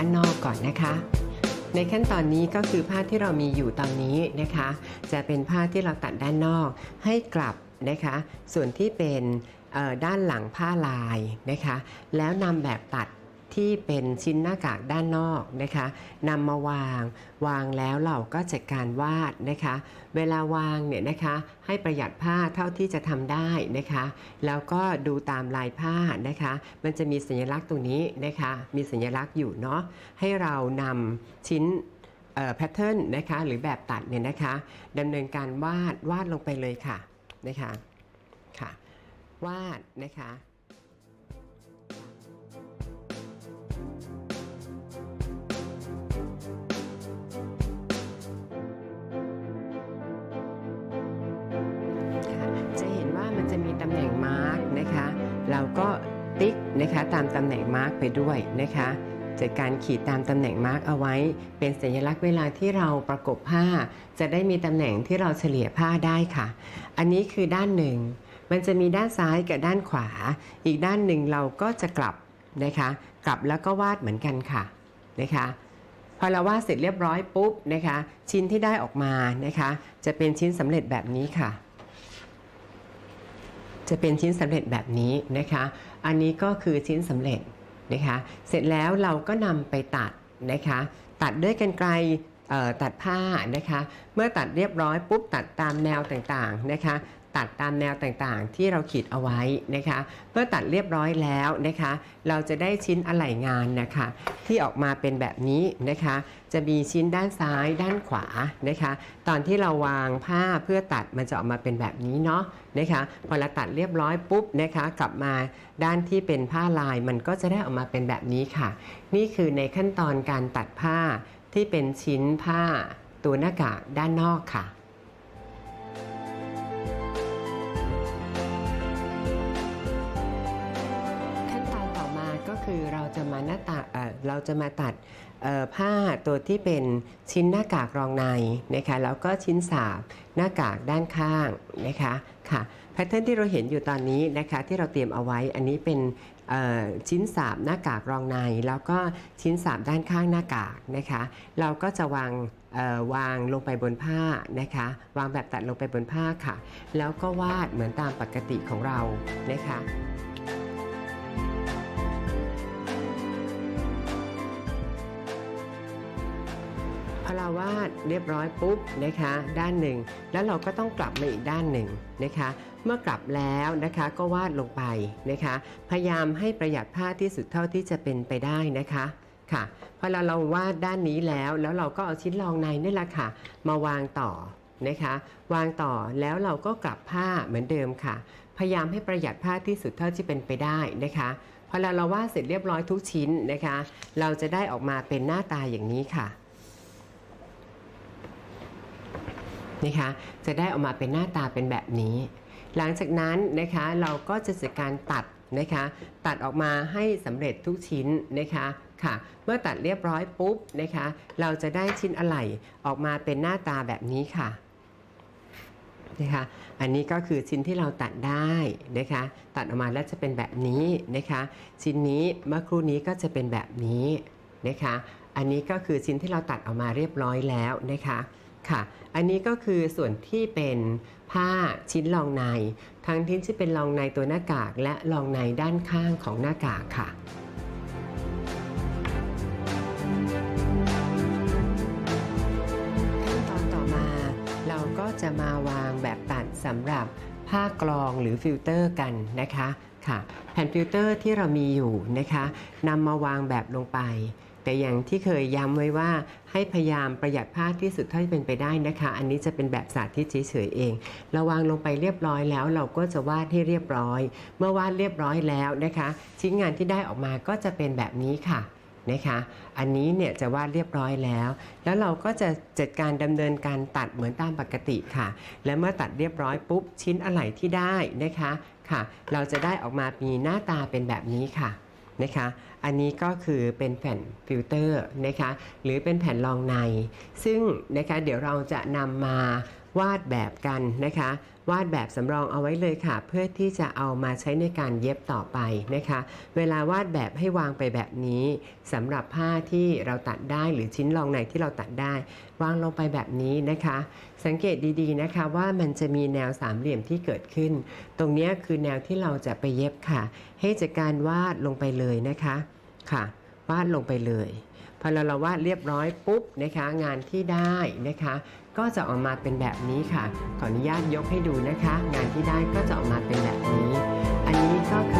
ด้านนอกก่อนนะคะ ในขั้นตอนนี้ก็คือผ้าที่เรามีอยู่ตอนนี้นะคะ จะเป็นผ้าที่เราตัดด้านนอกให้กลับนะคะ ส่วนที่เป็นด้านหลังผ้าลายนะคะ แล้วนำแบบตัด ที่เป็นชิ้นหน้ากากด้านนอกนะคะนำมาวาง วางแล้วเราก็จัดการวาดนะคะ เวลาวางเนี่ยนะคะให้ประหยัดผ้าเท่าที่จะทำได้นะคะ แล้วก็ดูตามลายผ้านะคะ มันจะมีสัญลักษณ์ตรงนี้นะคะ มีสัญลักษณ์อยู่เนาะให้เรานำชิ้นแพทเทิร์นนะคะหรือแบบตัดเนี่ยนะคะดำเนินการวาดวาดลงไปเลยค่ะนะคะค่ะ วาดนะคะ เราก็ติ๊กนะคะตามตำแหน่งมาร์กไปด้วยนะคะจัดการขีดตามตำแหน่งมาร์กเอาไว้ เป็นสัญลักษณ์เวลาที่เราประกบผ้า จะได้มีตำแหน่งที่เราเฉลี่ยผ้าได้ค่ะ อันนี้คือด้านหนึ่ง มันจะมีด้านซ้ายกับด้านขวา อีกด้านหนึ่งเราก็จะกลับนะคะ กลับแล้วก็วาดเหมือนกันค่ะนะคะพอเราวาดเสร็จเรียบร้อยปุ๊บนะคะ ชิ้นที่ได้ออกมานะคะ จะเป็นชิ้นสำเร็จแบบนี้ค่ะ จะเป็นชิ้นสำเร็จแบบนี้นะคะ อันนี้ก็คือชิ้นสำเร็จนะคะ เสร็จแล้วเราก็นำไปตัดนะคะ ตัดด้วยกันไก่ตัดผ้านะคะ เมื่อตัดเรียบร้อยปุ๊บตัดตามแนวต่างๆนะคะ ตัดตามแนวต่างๆ ที่เราขีดเอาไว้นะคะ เมื่อตัดเรียบร้อยแล้วนะคะ เราจะได้ชิ้นอะไหล่งานนะคะ ที่ออกมาเป็นแบบนี้นะคะ จะมีชิ้นด้านซ้ายด้านขวานะคะ ตอนที่เราวางผ้าเพื่อตัดมันจะออกมาเป็นแบบนี้เนาะนะคะพอเราตัดเรียบร้อยปุ๊บนะคะ กลับมาด้านที่เป็นผ้าลายมันก็จะได้ออกมาเป็นแบบนี้ค่ะ นี่คือในขั้นตอนการตัดผ้าที่เป็นชิ้นผ้าตัวหน้ากากด้านนอกค่ะ คือเราจะมาหน้าตาเราจะมาตัดผ้าตัวที่เป็นชิ้นหน้ากากรองในนะคะแล้วก็ชิ้นสาบหน้ากากด้านข้างนะคะค่ะแพทเทิร์นที่เราเห็นอยู่ตอนนี้นะคะที่เราเตรียมเอาไว้อันนี้เป็นชิ้นสาบหน้ากากรองใน แล้วก็ชิ้นสาบด้านข้างหน้ากากนะคะเราก็จะวางวางลงไปบนผ้านะคะวางแบบตัดลงไปบนผ้าค่ะ แล้วก็วาดเหมือนตามปกติของเรานะคะ พอเราวาดเรียบร้อยปุ๊บนะคะ ด้านหนึ่ง แล้วเราก็ต้องกลับมาอีกด้านหนึ่งนะคะ เมื่อกลับแล้วนะคะก็วาดลงไปนะคะ พยายามให้ประหยัดผ้าที่สุดเท่าที่จะเป็นไปได้นะคะค่ะพอเราเราวาดด้านนี้แล้วแล้วเราก็เอาชิ้นรองในนี่แหละค่ะ มาวางต่อนะคะ วางต่อแล้วเราก็กลับผ้าเหมือนเดิมค่ะ พยายามให้ประหยัดผ้าที่สุดเท่าที่เป็นไปได้นะคะพอเราเราวาดเสร็จเรียบร้อยทุกชิ้นนะคะ เราจะได้ออกมาเป็นหน้าตาอย่างนี้ค่ะ นะคะจะได้ออกมาเป็นหน้าตาเป็นแบบนี้ หลังจากนั้นนะคะเราก็จะจัดการตัดนะคะตัดออกมาให้สำเร็จทุกชิ้นนะคะค่ะ เมื่อตัดเรียบร้อยปุ๊บนะคะเราจะได้ชิ้นอะไหล่ออกมาเป็นหน้าตาแบบนี้ค่ะนะคะอันนี้ก็คือชิ้นที่เราตัดได้นะคะตัดออกมาแล้วจะเป็นแบบนี้นะคะชิ้นนี้เมื่อครู่นี้ก็จะเป็นแบบนี้นะคะอันนี้ก็คือชิ้นที่เราตัดออกมาเรียบร้อยแล้วนะคะ ค่ะ อันนี้ก็คือส่วนที่เป็นผ้าชิ้นรองใน ทั้งที่ที่เป็นรองในตัวหน้ากากและรองในด้านข้างของหน้ากากค่ะขั้นตอนต่อมาเราก็จะมาวางแบบตัดสำหรับผ้ากรองหรือฟิลเตอร์กันนะคะค่ะแผ่นฟิลเตอร์ที่เรามีอยู่นะคะนำมาวางแบบลงไป แต่อย่างที่เคยย้ำไว้ว่าให้พยายามประหยัดผ้าที่สุดเท่าที่เป็นไปได้นะคะ อันนี้จะเป็นแบบสาธิตเฉยๆเองเราวางลงไปเรียบร้อยแล้วเราก็จะวาดให้เรียบร้อย เมื่อวาดเรียบร้อยแล้วนะคะ ชิ้นงานที่ได้ออกมาก็จะเป็นแบบนี้ค่ะนะคะ อันนี้เนี่ยจะวาดเรียบร้อยแล้ว แล้วเราก็จะจัดการดำเนินการตัดเหมือนตามปกติค่ะ และเมื่อตัดเรียบร้อยปุ๊บชิ้นอะไหล่ที่ได้นะคะค่ะ เราจะได้ออกมามีหน้าตาเป็นแบบนี้ค่ะ นะคะ อันนี้ก็คือเป็นแผ่นฟิลเตอร์นะคะ หรือเป็นแผ่นรองใน ซึ่งนะคะเดี๋ยวเราจะนำมา วาดแบบกันนะคะ วาดแบบสำรองเอาไว้เลยค่ะ เพื่อที่จะเอามาใช้ในการเย็บต่อไปนะคะ เวลาวาดแบบให้วางไปแบบนี้สำหรับผ้าที่เราตัดได้หรือชิ้นรองในที่เราตัดได้ วางลงไปแบบนี้นะคะ สังเกตดีๆนะคะว่ามันจะมีแนวสามเหลี่ยมที่เกิดขึ้น ตรงนี้คือแนวที่เราจะไปเย็บค่ะ ให้จากการวาดลงไปเลยนะคะค่ะ วาดลงไปเลย พอเราเราวาดเรียบร้อยปุ๊บนะคะงานที่ได้นะคะ ก็จะออกมาเป็นแบบนี้ค่ะ ขออนุญาตยกให้ดูนะคะ งานที่ได้ก็จะออกมาเป็นแบบนี้ อันนี้ก็คือ